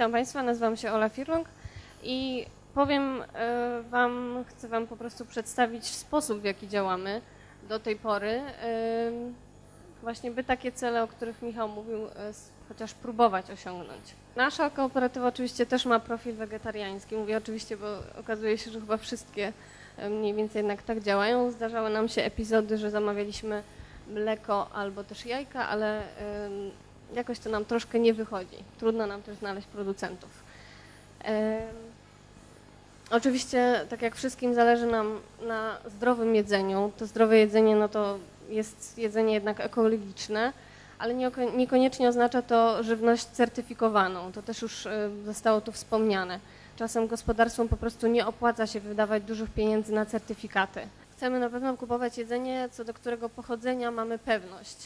Witam Państwa, nazywam się Ola Firlong i powiem e, Wam, chcę Wam po prostu przedstawić sposób, w jaki działamy do tej pory. E, właśnie by takie cele, o których Michał mówił, e, chociaż próbować osiągnąć. Nasza kooperatywa oczywiście też ma profil wegetariański. Mówię oczywiście, bo okazuje się, że chyba wszystkie mniej więcej jednak tak działają. Zdarzały nam się epizody, że zamawialiśmy mleko albo też jajka, ale jakoś to nam troszkę nie wychodzi. Trudno nam też znaleźć producentów. Oczywiście, tak jak wszystkim, zależy nam na zdrowym jedzeniu. To zdrowe jedzenie no to jest jedzenie jednak ekologiczne, ale nieko- niekoniecznie oznacza to żywność certyfikowaną. To też już e, zostało tu wspomniane. Czasem gospodarstwom po prostu nie opłaca się wydawać dużych pieniędzy na certyfikaty. Chcemy na pewno kupować jedzenie, co do którego pochodzenia mamy pewność.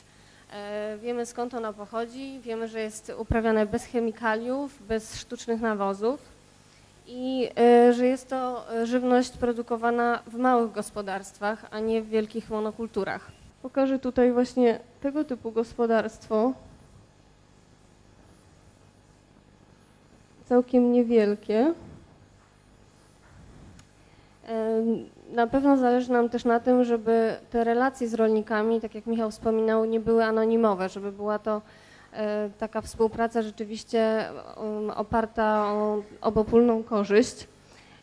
E, Wiemy skąd ono pochodzi, wiemy, że jest uprawiane bez chemikaliów, bez sztucznych nawozów i e, że jest to żywność produkowana w małych gospodarstwach, a nie w wielkich monokulturach. Pokażę tutaj właśnie tego typu gospodarstwo. Całkiem niewielkie. Na pewno zależy nam też na tym, żeby te relacje z rolnikami, tak jak Michał wspominał, nie były anonimowe, żeby była to e, taka współpraca rzeczywiście um, oparta o obopólną korzyść.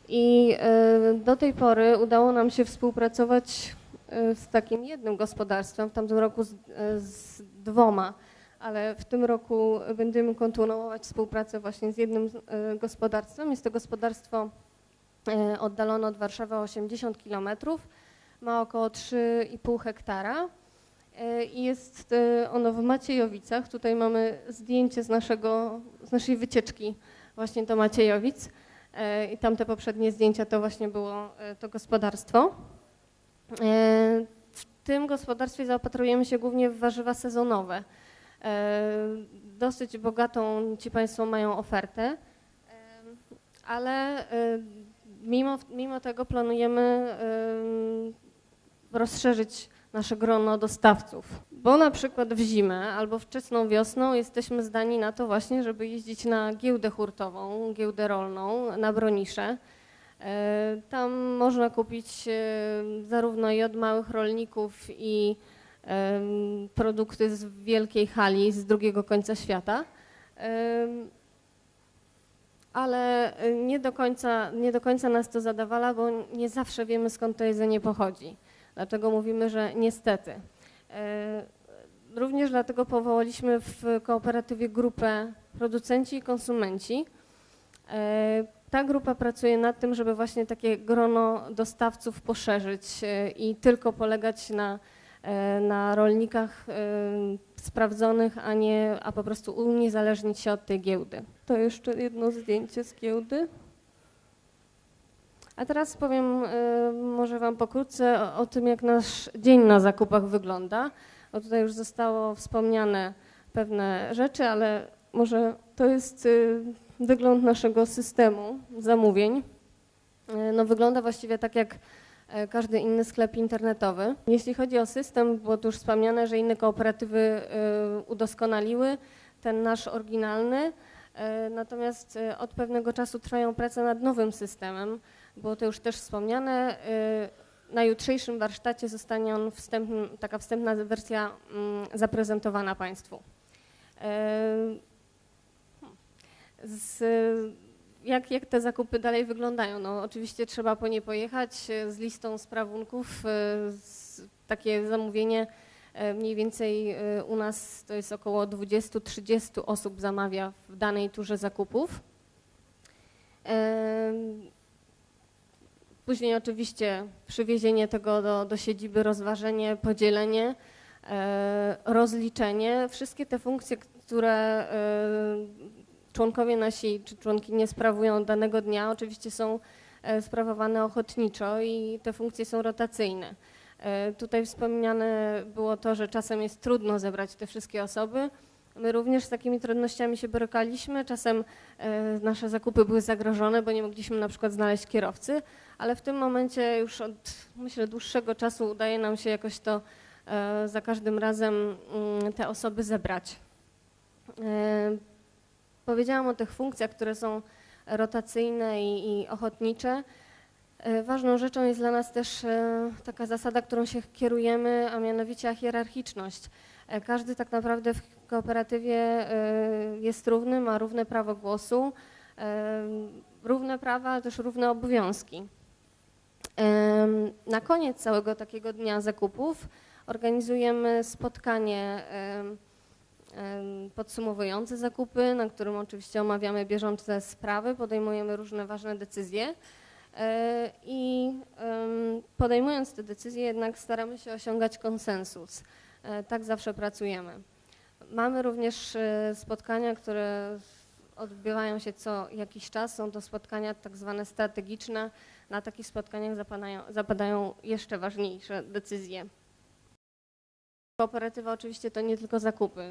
I e, do tej pory udało nam się współpracować e, z takim jednym gospodarstwem, w tamtym roku z, z dwoma, ale w tym roku będziemy kontynuować współpracę właśnie z jednym gospodarstwem. Jest to gospodarstwo e, oddalone od Warszawy o 80 kilometrów, ma około 3,5 hektara. E, I jest e, ono w Maciejowicach. Tutaj mamy zdjęcie z, naszego, z naszej wycieczki właśnie do Maciejowic. I tamte poprzednie zdjęcia to właśnie było to gospodarstwo. W tym gospodarstwie zaopatrujemy się głównie w warzywa sezonowe. Dosyć bogatą ci Państwo mają ofertę, ale mimo, mimo tego planujemy rozszerzyć nasze grono dostawców. Bo na przykład w zimę albo wczesną wiosną jesteśmy zdani na to właśnie, żeby jeździć na giełdę hurtową, giełdę rolną, na bronisze. E, Tam można kupić e, zarówno i od małych rolników i produkty z wielkiej hali z drugiego końca świata. Ale e, nie do, końca, nie do końca nas to zadawala, bo nie zawsze wiemy skąd to jedzenie pochodzi. Dlatego mówimy, że niestety. E, Również dlatego powołaliśmy w kooperatywie grupę producenci i konsumenci. E, Ta grupa pracuje nad tym, żeby właśnie takie grono dostawców poszerzyć i tylko polegać na, na rolnikach e, sprawdzonych, a nie, a po prostu uniezależnić się od tej giełdy. To jeszcze jedno zdjęcie z giełdy. A teraz powiem e, może Wam pokrótce o, o tym, jak nasz dzień na zakupach wygląda. Bo tutaj już zostało wspomniane pewne rzeczy, ale może to jest wygląd naszego systemu zamówień. E, No, wygląda właściwie tak jak e, każdy inny sklep internetowy. Jeśli chodzi o system, było tu już wspomniane, że inne kooperatywy e, udoskonaliły ten nasz oryginalny, e, natomiast e, od pewnego czasu trwają prace nad nowym systemem. Było to już też wspomniane. e, Na jutrzejszym warsztacie zostanie on wstępny, taka wstępna wersja mm, zaprezentowana Państwu. E, z, jak, jak te zakupy dalej wyglądają? No, oczywiście trzeba po nie pojechać e, z listą sprawunków. e, takie zamówienie e, mniej więcej u nas to jest około 20-30 osób zamawia w danej turze zakupów. Później oczywiście przywiezienie tego do, do siedziby, rozważenie, podzielenie, rozliczenie. Wszystkie te funkcje, które członkowie nasi czy członkinie sprawują danego dnia, oczywiście są e, sprawowane ochotniczo i te funkcje są rotacyjne. E, Tutaj wspomniane było to, że czasem jest trudno zebrać te wszystkie osoby. My również z takimi trudnościami się borykaliśmy. Czasem e, nasze zakupy były zagrożone, bo nie mogliśmy na przykład znaleźć kierowcy, ale w tym momencie już od myślę dłuższego czasu udaje nam się jakoś to za każdym razem mm, te osoby zebrać. Powiedziałam o tych funkcjach, które są rotacyjne i, i ochotnicze. E, Ważną rzeczą jest dla nas też e, taka zasada, którą się kierujemy, a mianowicie hierarchiczność. E, Każdy tak naprawdę w kooperatywie jest równy, ma równe prawo głosu, równe prawa, ale też równe obowiązki. Na koniec całego takiego dnia zakupów organizujemy spotkanie podsumowujące zakupy, na którym oczywiście omawiamy bieżące sprawy, podejmujemy różne ważne decyzje. E, I podejmując te decyzje, jednak staramy się osiągać konsensus. E, Tak zawsze pracujemy. Mamy również e, spotkania, które odbywają się co jakiś czas. Są to spotkania tak zwane strategiczne. Na takich spotkaniach zapadają, zapadają jeszcze ważniejsze decyzje. Kooperatywa oczywiście to nie tylko zakupy.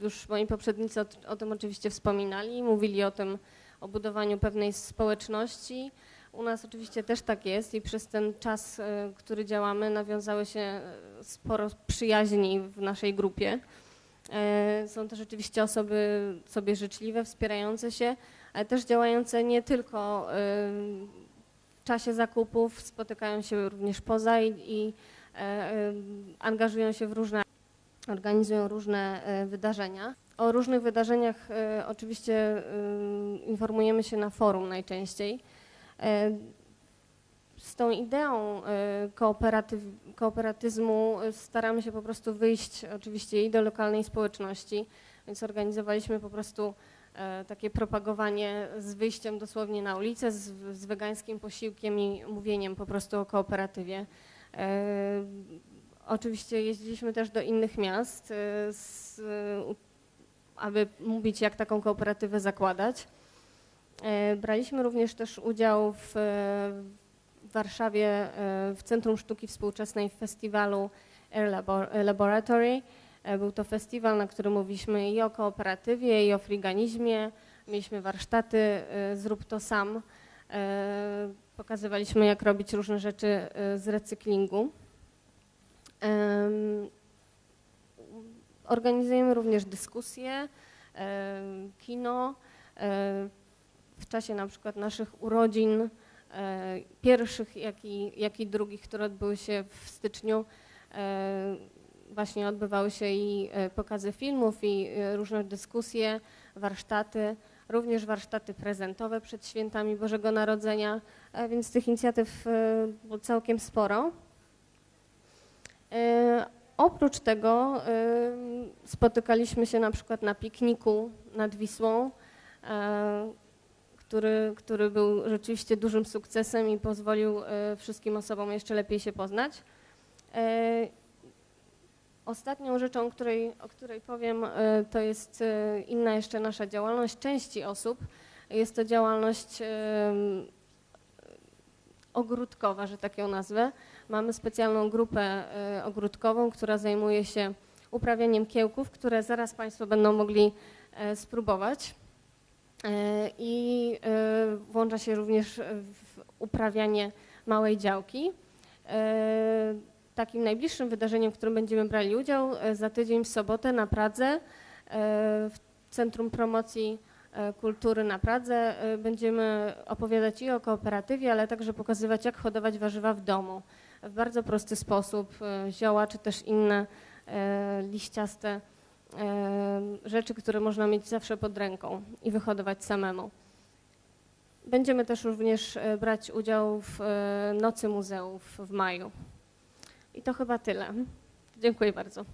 Już moi poprzednicy o, o tym oczywiście wspominali, mówili o tym, o budowaniu pewnej społeczności. U nas oczywiście też tak jest i przez ten czas, e, który działamy, nawiązały się e, sporo przyjaźni w naszej grupie. E, Są to rzeczywiście osoby sobie życzliwe, wspierające się, ale też działające nie tylko w czasie zakupów, spotykają się również poza i, i angażują się w różne, organizują różne e, wydarzenia. O różnych wydarzeniach e, oczywiście e, informujemy się na forum najczęściej. E, Z tą ideą e, kooperatyw, kooperatyzmu e, staramy się po prostu wyjść oczywiście i do lokalnej społeczności, więc organizowaliśmy po prostu e, takie propagowanie z wyjściem dosłownie na ulicę, z, z wegańskim posiłkiem i mówieniem po prostu o kooperatywie. E, Oczywiście jeździliśmy też do innych miast, e, z, aby mówić, jak taką kooperatywę zakładać. E, Braliśmy również też udział w, w Warszawie e, w Centrum Sztuki Współczesnej w festiwalu Air Labor- Laboratory. E, Był to festiwal, na którym mówiliśmy i o kooperatywie, i o friganizmie. Mieliśmy warsztaty e, Zrób to sam. Pokazywaliśmy, jak robić różne rzeczy e, z recyklingu. Em, Organizujemy również dyskusje, kino. W czasie na przykład naszych urodzin, e, pierwszych, jak i, jak i drugich, które odbyły się w styczniu, e, właśnie odbywały się i e, pokazy filmów, i różne dyskusje, warsztaty, również warsztaty prezentowe przed świętami Bożego Narodzenia, e, więc tych inicjatyw e, było całkiem sporo. E, Oprócz tego spotykaliśmy się na przykład na pikniku nad Wisłą, który, który był rzeczywiście dużym sukcesem i pozwolił wszystkim osobom jeszcze lepiej się poznać. Ostatnią rzeczą, której, o której powiem, e, to jest e, inna jeszcze nasza działalność części osób. Jest to działalność ogródkowa, że tak ją nazwę. Mamy specjalną grupę e, ogródkową, która zajmuje się uprawianiem kiełków, które zaraz Państwo będą mogli spróbować. I włącza się również w uprawianie małej działki. Takim najbliższym wydarzeniem, w którym będziemy brali udział e, za tydzień w sobotę na Pradze, e, w Centrum Promocji e, Kultury na Pradze, będziemy opowiadać i o kooperatywie, ale także pokazywać, jak hodować warzywa w domu w bardzo prosty sposób, zioła czy też inne liściaste rzeczy, które można mieć zawsze pod ręką i wyhodować samemu. Będziemy też również brać udział w Nocy Muzeów w maju. I to chyba tyle. Dziękuję bardzo.